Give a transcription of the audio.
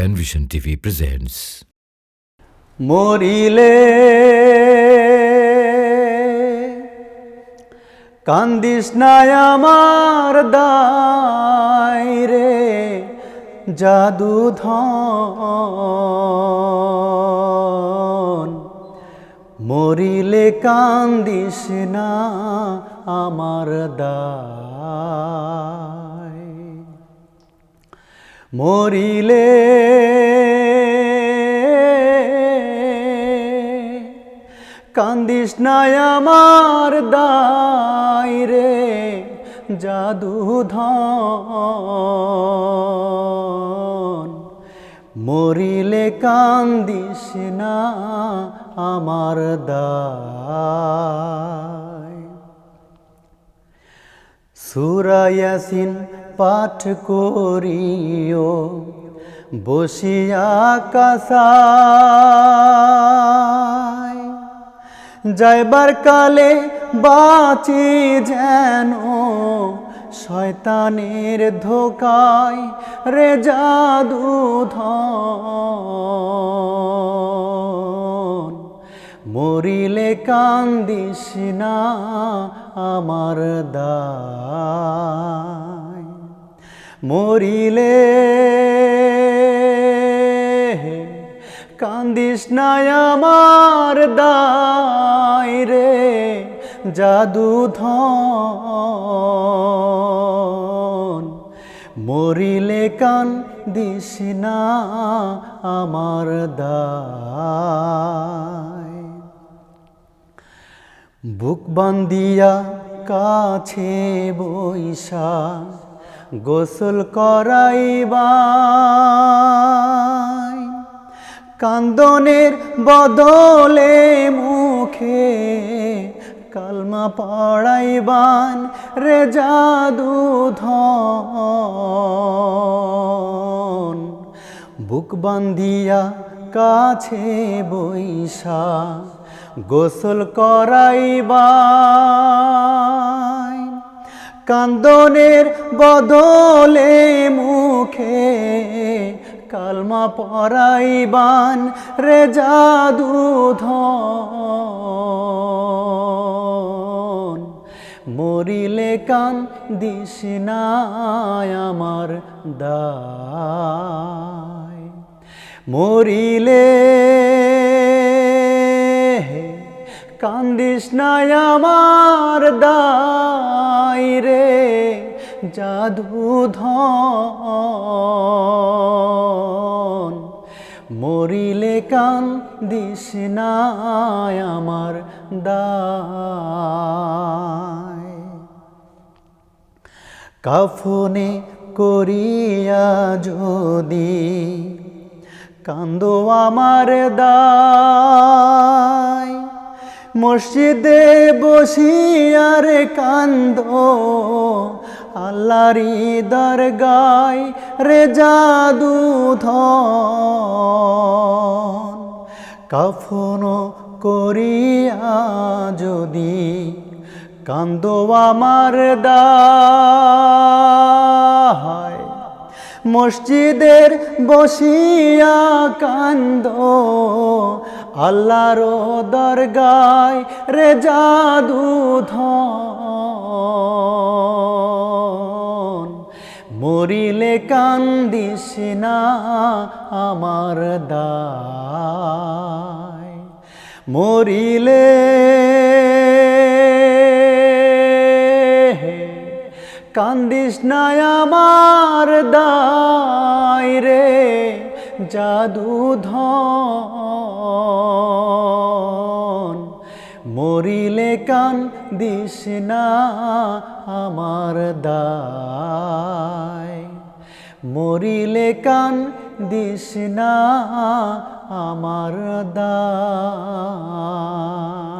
Penvision TV presents. মরিলে কান্দিস নাই আমার দায় রে জাদু ধন মরিলে কান্দিস না আমার দায় মরিলে। কান্দিস নাই আমার দায় রে জাদু ধন। মরিলে কান্দিস না আমার দায়। সুরায়াসিন পাঠ করিও বসিয়া কাসায় যাইবার কালে বাঁচি যেন শয়তানের ধোকায় রে জাদু ধন। মরিলে কান্দিস না আমার দায়। মরিলে কান্দিস না আমার দায় রে জাদু ধন। মরিলে কান দিস না আমার দায়। বুক বান্দিয়া কাছে বৈশা গোসল করাইবাই। কান্দনের বদলে মুখে কালমা পড়াইবান রে জাদু ধন বুক বান্ধিয়া কাছে বৈশা গোসল করাইবাই। কান্দনের বদলে মুখে কালমা পরাইবান রে জাদু মরিলে কান দিস আমার দায়। মরিলে কান্দিস না আমার দায় রে জাদু ধন মরিলে কান দিস আমার দায়। কাফনে করিয়া যদি কান্দো আমার দায়। মসজিদে বসিয়ার কান্দ আল্লাহরি দরগায় রে জাদু ধন। কাফন করিয়া যদি কান্দ আমার দায়। মসজিদের বসিয়া কান্দ। আল্লাহর দরগায় রে জাদু মরিলে কান্দিস না আমার দায়। মরিলে কান্দিস না আমার দায় রে জাদু ধন। মরিলে কান দিস না আমার দায়। মরিলে কান দিস না আমার দায়।